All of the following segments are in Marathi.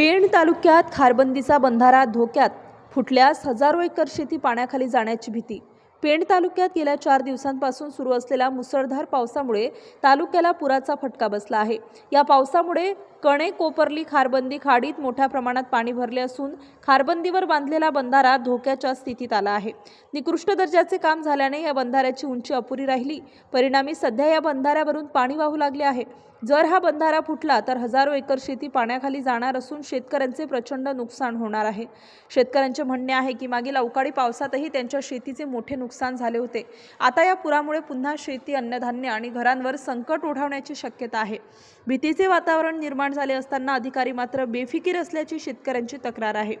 पेण तालुक्यात खारबंदीचा बंधारा धोक्यात फुटल्यास हजारो एकर शेती पाण्याखाली जाण्याची भीती. पेण तालुक्यात गेल्या चार दिवसांपासून सुरू असलेल्या मुसळधार पावसामुळे तालुक्याला पुराचा फटका बसला आहे. या पावसामुळे कणे कोपरली खारबंदी खाडीत मोठ्या प्रमाणात पाणी भरले असून खारबंदीवर बांधलेला बंधारा धोक्याच्या स्थितीत आला आहे. निकृष्ट दर्जाचे काम झाल्याने या बंधाऱ्याची उंची अपुरी राहिली. परिणामी सध्या या बंधाऱ्यावरून पाणी वाहू लागले आहे. जर हा बंधारा फुटला तर हजारो एकर शेती पाण्याखाली जाणार असून शेतकऱ्यांचे प्रचंड नुकसान होणार आहे. शेतकऱ्यांचे म्हणणे आहे की मागील अवकाळी पावसातही त्यांच्या शेतीचे मोठे नुकसान झाले होते. आता या पुरामुळे पुन्हा शेती अन्नधान्य आणि घरांवर संकट ओढवण्याची शक्यता आहे. भीतीचे वातावरण निर्माण झाले असताना अधिकारी मात्र बेफिकीर असल्याची शेतकऱ्यांची तक्रार आहे.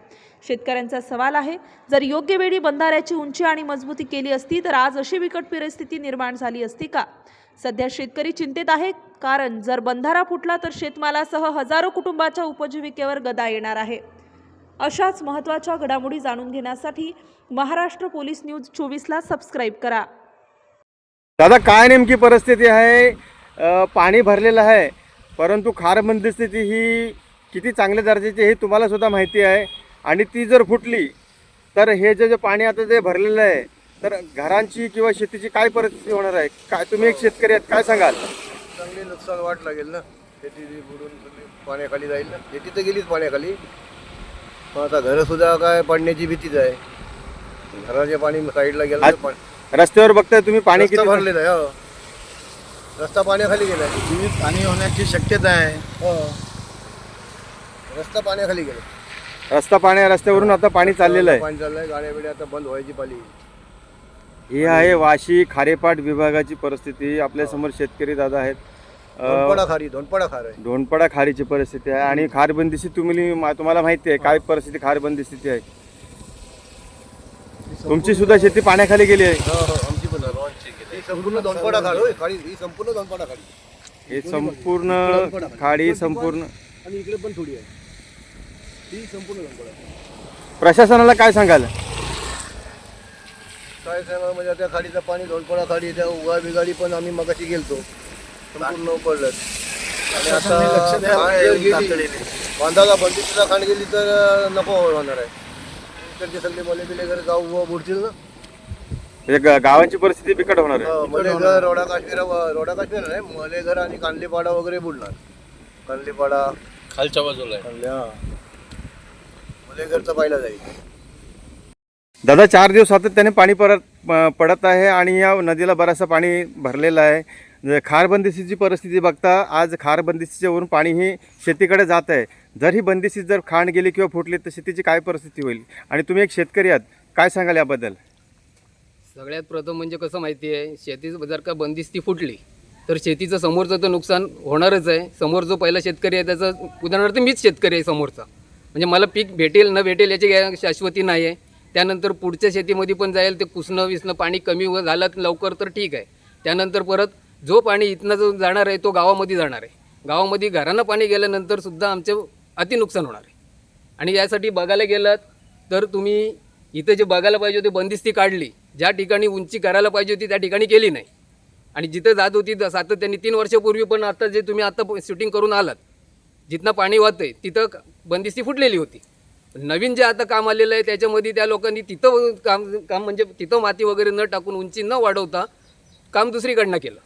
शेतकऱ्यांचा सवाल आहे जर योग्य वेळी बंधाऱ्याची उंची आणि मजबूती केली असती तर आज अशी बिकट परिस्थिती निर्माण झाली असती का? सध्या शेतकरी चिंतेत आहे कारण जर बंधारा फुटला तर शेतमालासह हजारो कुटुंबाच्या उपजीविकेवर गदा येणार आहे. अशाच महत्त्वाच्या घडामोडी जाणून घेण्यासाठी महाराष्ट्र पोलीस न्यूज चोवीसला सबस्क्राईब करा. दादा काय नेमकी परिस्थिती आहे? पाणी भरलेलं आहे परंतु खारबंदी स्थिती ही किती चांगल्या दर्जाची हे तुम्हाला सुद्धा माहिती आहे. आणि ती जर फुटली तर हे जे जे पाणी आता जे भरलेलं आहे तर घरांची किंवा शेतीची काय परिस्थिती होणार आहे? काय तुम्ही एक शेतकरी आहेत काय सांगाल? चांगली नुकसान वाट लागेल ना. शेती बी बुडून सगळी पाण्याखाली जाईल ना. शेती तर गेलीच पाण्याखाली. पण आता घरं सुद्धा काय पडण्याची भीतीच आहे. घराचे पाणी साईडला गेलं तर आज पाणी रस्त्यावर बघताय तुम्ही पाणी रस्ता किती भरलेला आहे हो. रस्ता पाण्याखाली गेलाय जीवित हानी होण्याची शक्यता आहे. हो. रस्ता पाण्याखाली गेला. रस्ता पाण्या रस्त्यावरून आता पाणी चाललेलं आहे. पाणी चाललंय गाड्या बिड्या आता बंद व्हायची पाली. ही आहे वाशी खारेपाट विभागाची परिस्थिती. आपल्यासमोर शेतकरी दादा आहेत. धोनपडा खारी धोनपडा खार आहे. ढोणपडा खारीची परिस्थिती आहे. आणि खारबंदीची तुम्ही मा- तुम्हाला माहिती आहे काय परिस्थिती खारबंदी स्थिती आहे. तुमची सुद्धा शेती पाण्याखाली गेली आहे. हो हो आमची पण ही संपूर्ण होय खाडी ही संपूर्ण खाडी हे संपूर्ण खाडी संपूर्ण आणि इकडे पण थोडी आहे. ही संपूर्ण प्रशासनाला काय सांगाल? काय सांगा म्हणजे त्या खाडीचं पाणी धोनपडा खाडी त्या उगा बिगाडी पण आम्ही मगाशी गेलतो. संपूर्ण पडलं आणि आता गेली. तातडीने. बांधाला बंदीचा खाण गेली तर नको होणार आहे. इकडचे सगळे मले बिले घर गाव उभा बुडतील ना. म्हणजे ग- गावांची परिस्थिती बिकट होणार आहे. हो, मले घर रोडा काश्मीर रोडा काश्मीर नाही मले घर आणि कांदलीपाडा वगैरे बुडणार. कांदलीपाडा. खालच्या बाजूला मले घरचं पाहिलं जाईल. दादा चार दिवस सातत्याने पाणी परत प- पडत आहे आणि या नदीला बराचसा पाणी भरलेलं आहे. खारबंदिस्तीची खारबंदिशीची परिस्थिती बघता आज खारबंदिशीच्या वरून पाणी ही शेतीकडे जात आहे. जर ही बंदिशी जर खाण गेली किंवा फुटली तर शेतीची काय परिस्थिती होईल? आणि तुम्ही एक शेतकरी आहात काय सांगाल याबद्दल? सगळ्यात प्रथम म्हणजे कसं माहिती आहे शेती जर का बंदिस्ती फुटली तर शेतीचं समोरचं तर नुकसान होणारच आहे. समोर जो पहिला शेतकरी आहे त्याचं उदाहरणार्थ मीच शेतकरी आहे समोरचा. म्हणजे मला पीक भेटेल न भेटेल याची शाश्वती नाही आहे त्यानंतर पुढच्या शेतीमध्ये पण जाईल ते कुसणं विसणं पाणी कमी झालं लवकर तर ठीक आहे. त्यानंतर परत जो पाणी इथनं जो जाणार आहे तो गावामध्ये जाणार आहे. गावामध्ये घरानं पाणी गेल्यानंतर सुद्धा आमचं अति नुकसान होणार आहे. आणि यासाठी बघायला गेलात तर तुम्ही इथं जे बघायला पाहिजे होते बंदिस्ती काढली. ज्या ठिकाणी उंची करायला पाहिजे होती त्या ठिकाणी केली नाही. आणि जिथं जात होती सातत्याने तीन वर्षापूर्वी पण आता जे तुम्ही आता शूटिंग करून आलात जिथनं पाणी वाहतंय तिथं बंदिस्ती फुटलेली होती. नवीन जे आता काम आलेलं आहे त्याच्यामध्ये त्या लोकांनी तिथं काम काम म्हणजे तिथं माती वगैरे न टाकून उंची न वाढवता काम दुसरीकडनं केलं.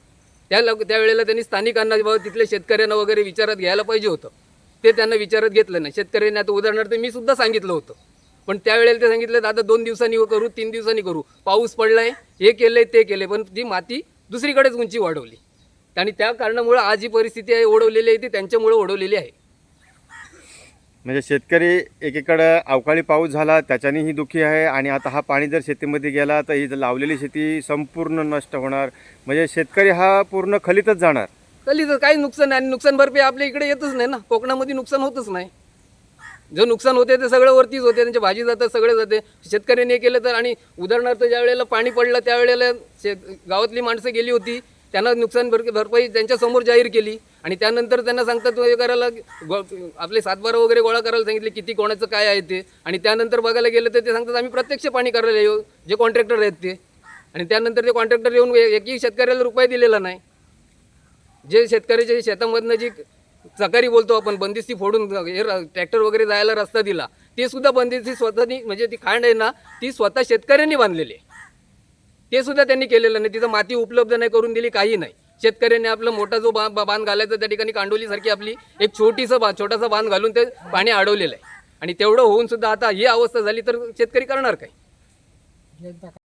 त्या लोक त्यावेळेला त्यांनी स्थानिकांना बाबा तिथल्या शेतकऱ्यांना वगैरे विचारात घ्यायला पाहिजे होतं. ते त्यांना विचारात घेतलं नाही. शेतकऱ्यांनी आता उदाहरणार्थ मी सुद्धा सांगितलं होतं. पण त्यावेळेला ते सांगितलं दादा दोन दिवसांनी करू तीन दिवसांनी करू. पाऊस पडलाय हे केलंय ते केले पण ती माती दुसरीकडेच उंची वाढवली. आणि त्या कारणामुळं आज जी परिस्थिती आहे ओढवलेली आहे ती त्यांच्यामुळे ओढवलेली आहे. म्हणजे शेतकरी एकीकडं अवकाळी पाऊस झाला त्याच्यानेही दुःखी आहे आणि आता हा पाणी जर शेतीमध्ये गेला तर ही लावलेली शेती संपूर्ण नष्ट होणार. म्हणजे शेतकरी हा पूर्ण खलीतच जाणार. कली तर काही नुकसान नाही. आणि नुकसान भरपाई आपल्या इकडे येतच नाही ना. कोकणामध्ये नुकसान होतच नाही. जो नुकसान होते ते सगळं वरतीच होते. त्यांच्या भाजी जातात सगळे जाते. शेतकऱ्यांनी केलं तर आणि उदाहरणार्थ ज्या वेळेला पाणी पडलं त्यावेळेला शेत गावातली माणसं गेली होती. त्यांना नुकसान भर भरपाई त्यांच्यासमोर जाहीर केली. आणि त्यानंतर त्यांना सांगतात हे करायला गो आपले सातबारा वगैरे गोळा करायला सांगितले किती कोणाचं काय आहे ते? आणि त्यानंतर बघायला गेलं तर ते सांगतात आम्ही प्रत्यक्ष पाणी करायला येऊ जे कॉन्ट्रॅक्टर आहेत ते. आणि त्यानंतर ते कॉन्ट्रॅक्टर येऊन एकही शेतकऱ्याला रुपये दिलेला नाही. जे शेतकऱ्याच्या शेतामधनं जी चकारी बोलतो आपण बंदिस्ती फोडून हे र- ट्रॅक्टर वगैरे जायला रस्ता दिला ते सुद्धा बंदिस्ती स्वतःनी म्हणजे ती खांड आहे ना ती स्वतः शेतकऱ्यांनी बांधलेली आहे. ते सुद्धा त्यांनी केलेलं नाही. तिथं माती उपलब्ध नाही करून दिली काही नाही. शेतकऱ्यांनी आपला मोठा जो बा बांध घालायचा त्या ठिकाणी कांडोलीसारखी आपली एक छोटीसं बा छोटासा बांध घालून ते पाणी अडवलेलं आहे. आणि तेवढं होऊन सुद्धा आता ही अवस्था झाली तर शेतकरी करणार काय?